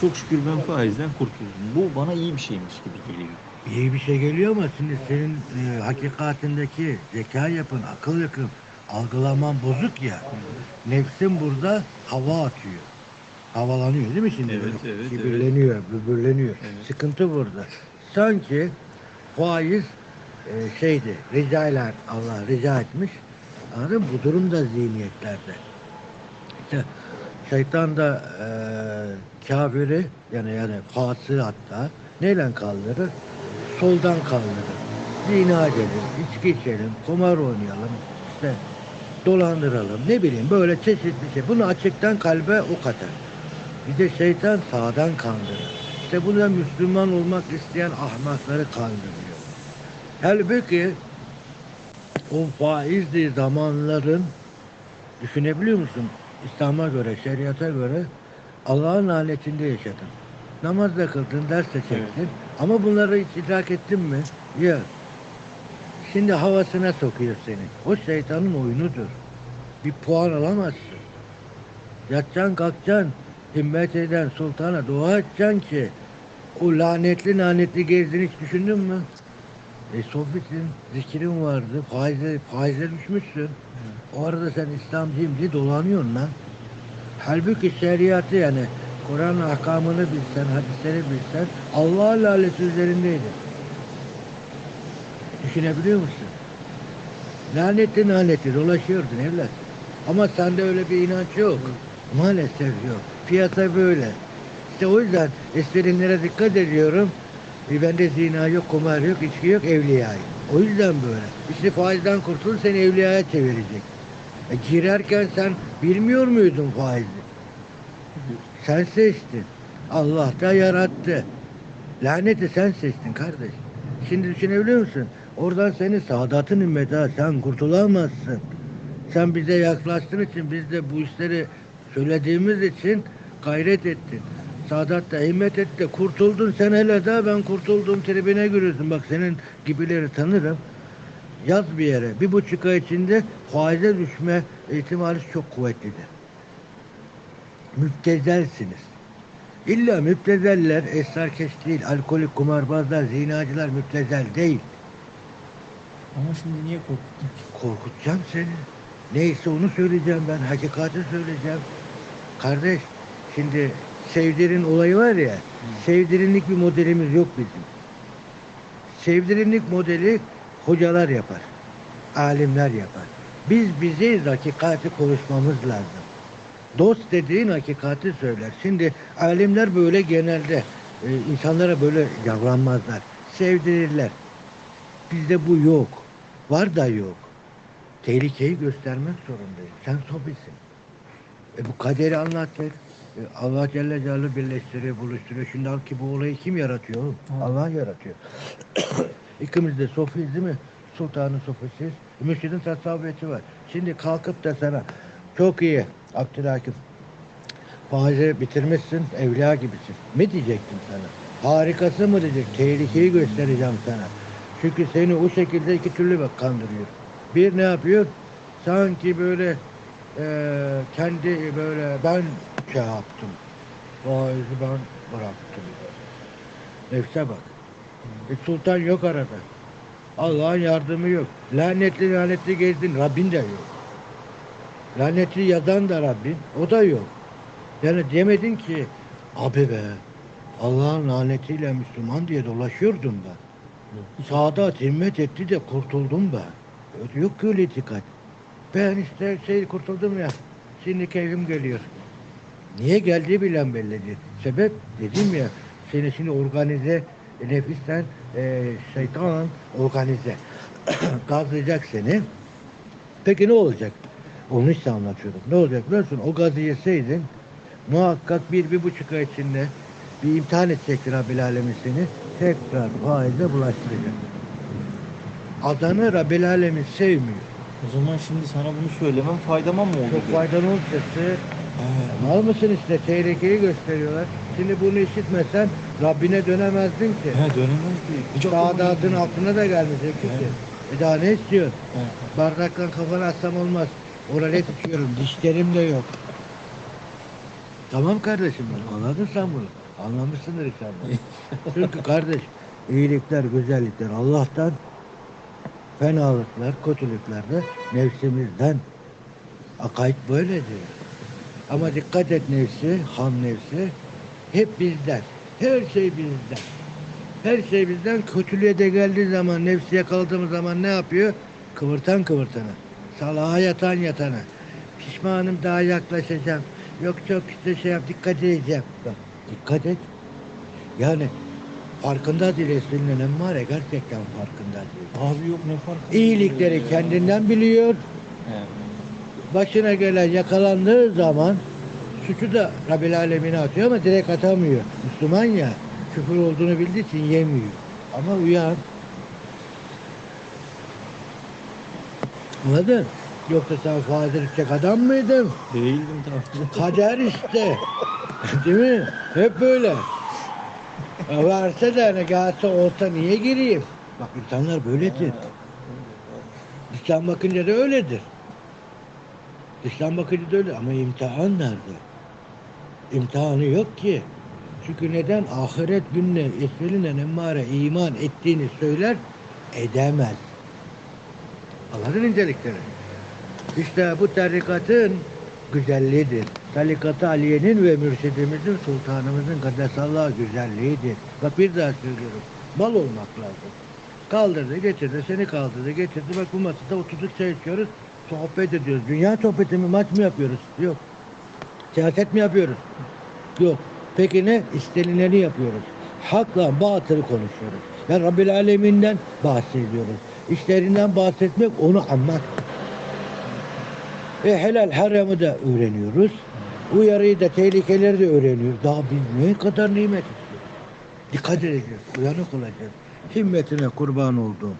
çok şükür ben faizden kurtuldum. Bu bana iyi bir şeymiş gibi geliyor. İyi bir şey geliyor ama şimdi senin e, hakikatindeki zeka yapın, akıl yakın, algılaman bozuk ya. Nefsin burada hava atıyor. Havalanıyor değil mi şimdi? Evet, Böyle evet, Kibirleniyor, böbürleniyor. Evet. Sıkıntı burada. Sanki faiz e, şeydi, ricayla Allah rica etmiş. Anladın mı? Bu durum da zihniyetlerde. İşte şeytan da e, kafiri yani yani fasığı hatta neyle kaldırır? Soldan kaldırır. Zina edelim, içki içelim, kumar oynayalım, işte dolandıralım, ne bileyim böyle çeşitli şey. Bunu açıktan kalbe o kadar. Bir de şeytan sağdan kandırır. İşte buna Müslüman olmak isteyen ahmakları kandırıyor. Halbuki o faizli zamanların düşünebiliyor musun? İslam'a göre, şeriata göre Allah'ın lanetinde yaşadın. Namaz da kıldın, ders de çektin. Evet. Ama bunları hiç idrak ettin mi? Yok. Şimdi havasına sokuyor seni. O şeytanın oyunudur. Bir puan alamazsın. Yatacaksın kalkacaksın. Himmet eden sultana dua edeceksin ki o lanetli lanetli gezdiğini hiç düşündün mü? E sohbetin, zikrin vardı, faize, faize düşmüşsün. O arada sen İslamcıyım diye dolanıyorsun lan. Halbuki şeriatı yani Kur'an ahkamını bilsen, hadisleri bilsen Allah'ın lalesi üzerindeydi. Düşünebiliyor musun? Lanetli lanetli dolaşıyordun evlat. Ama sende öyle bir inanç yok. Maalesef yok. Piyasa böyle. İşte o yüzden esprinlere dikkat ediyorum. E bende zina yok, kumar yok, içki yok, evliyayım. O yüzden böyle. İşte faizden kurtul seni evliyaya çevirecek. E girerken sen bilmiyor muydun faizi? Sen seçtin. Allah da yarattı. Laneti sen seçtin kardeş. Şimdi düşünebiliyor musun? Oradan seni Sadat'ın ümmeti sen kurtulamazsın. Sen bize yaklaştığın için biz de bu işleri söylediğimiz için gayret ettin. Sadat da himmet etti de kurtuldun sen hele de ben kurtuldum tribine giriyorsun. Bak senin gibileri tanırım. Yaz bir yere. Bir buçuk ay içinde faize düşme ihtimali çok kuvvetlidir. Müptezelsiniz. İlla müptezeller, esrarkeş değil, alkolik, kumarbazlar, zinacılar müptezel değil. Ama şimdi niye korkuttun? Korkutacağım seni. Neyse onu söyleyeceğim ben. Hakikati söyleyeceğim. Kardeş şimdi sevdirin olayı var ya. Sevdirinlik bir modelimiz yok bizim. Sevdirinlik modeli hocalar yapar. Alimler yapar. Biz bize hakikati konuşmamız lazım. Dost dediğin hakikati söyler. Şimdi alimler böyle genelde e, insanlara böyle davranmazlar. Sevdirirler. Bizde bu yok. Var da yok. Tehlikeyi göstermek zorundayız. Sen sobisin. E bu kaderi anlattır. E Allah Celle Celaluhu birleştiriyor, buluşturuyor. Şimdi al ki bu olayı kim yaratıyor oğlum? Evet. Allah yaratıyor. İkimiz de sofiyiz değil mi? Sultanın sofisiyiz. Mürşidin tasavvufiyeti var. Şimdi kalkıp da sana çok iyi Abdülhakim faizi bitirmişsin, evliya gibisin. Mi diyecektim sana? Harikası mı diyecek? Tehlikeyi göstereceğim sana. Çünkü seni o şekilde iki türlü bak kandırıyor. Bir ne yapıyor? Sanki böyle eee, kendi böyle ben şey yaptım. Faizi ben bıraktım. Nefse bak. E, sultan yok arada. Allah'ın yardımı yok. Lanetli lanetli gezdin. Rabbin de yok. Lanetli yazan da Rabbin. O da yok. Yani demedin ki abi be Allah'ın lanetiyle Müslüman diye dolaşıyordum ben. Saadat himmet etti de kurtuldum ben. Yok ki öyle itikad. Ben işte şey kurtuldum ya. Şimdi keyfim geliyor. Niye geldiği bilen belli değil. Sebep dedim ya seni şimdi organize nefisten e, şeytan organize gazlayacak seni. Peki ne olacak? Onu işte anlatıyorum. Ne olacak biliyor musun? O gazı yeseydin muhakkak bir, bir buçuk ay içinde bir imtihan edecektir Rabbil Alemin seni. Tekrar faize bulaştıracak. Adamı Rabbil Alemin sevmiyor. O zaman şimdi sana bunu söylemem faydama mı oldu? Çok faydalı olacaktı. He. Mal mısın işte tehlikeyi gösteriyorlar. Şimdi bunu işitmesen Rabbine dönemezdin ki. He dönemez ki. Hiç aklıma Saadatın altına da gelmeyecek ki. E daha ne istiyorsun? He. Bardakla kafana atsam olmaz. Oraya içiyorum. Dişlerim de yok. Tamam kardeşim anladın sen bunu. Anlamışsındır inşallah. Çünkü kardeş iyilikler, güzellikler Allah'tan fenalıklar, kötülükler de nefsimizden. Akaid böyledir. Ama dikkat et nefsi, ham nefsi hep bizden. Her şey bizden. Her şey bizden kötülüğe de geldiği zaman, nefsi yakaladığımız zaman ne yapıyor? Kıvırtan kıvırtana. Salaha yatan yatana. Pişmanım daha yaklaşacağım. Yok çok işte şey yap, dikkat edeceğim. Bak, dikkat et. Yani farkında değil esnilen var ya gerçekten farkında değil. Abi yok ne fark? İyilikleri kendinden biliyor. Başına gelen yakalandığı zaman suçu da Rabbil Alemine atıyor ama direkt atamıyor. Müslüman ya küfür olduğunu bildiği için yemiyor. Ama uyan. Anladın? Yoksa sen faiz adam mıydın? Değildim tabii. Kader işte. Değil mi? Hep böyle. Da hani gelse olsa niye gireyim? Bak insanlar böyledir. İslam bakınca da öyledir. İslam bakınca da öyle ama imtihan nerede? İmtihanı yok ki. Çünkü neden? Ahiret gününe esfelinen emmare iman ettiğini söyler, edemez. Allah'ın incelikleri. İşte bu tarikatın güzelliğidir. Tarikat-ı Aliye'nin ve mürşidimizin, sultanımızın kadesallah güzelliğidir. Bak bir daha söylüyorum. Mal olmak lazım. Kaldırdı, getirdi, seni kaldırdı, getirdi. Bak bu masada oturduk çay içiyoruz, sohbet ediyoruz. Dünya sohbeti mi, maç mı yapıyoruz? Yok. Siyaset mi yapıyoruz? Yok. Peki ne? İstenileni yapıyoruz. Hakla batılı konuşuyoruz. Yani Rabbil Aleminden bahsediyoruz. İşlerinden bahsetmek onu anmak. E helal haramı da öğreniyoruz. Uyarıyı da tehlikeleri de öğreniyoruz. Daha biz ne kadar nimet istiyoruz. Dikkat edeceğiz. Uyanık olacağız. Himmetine kurban olduğum.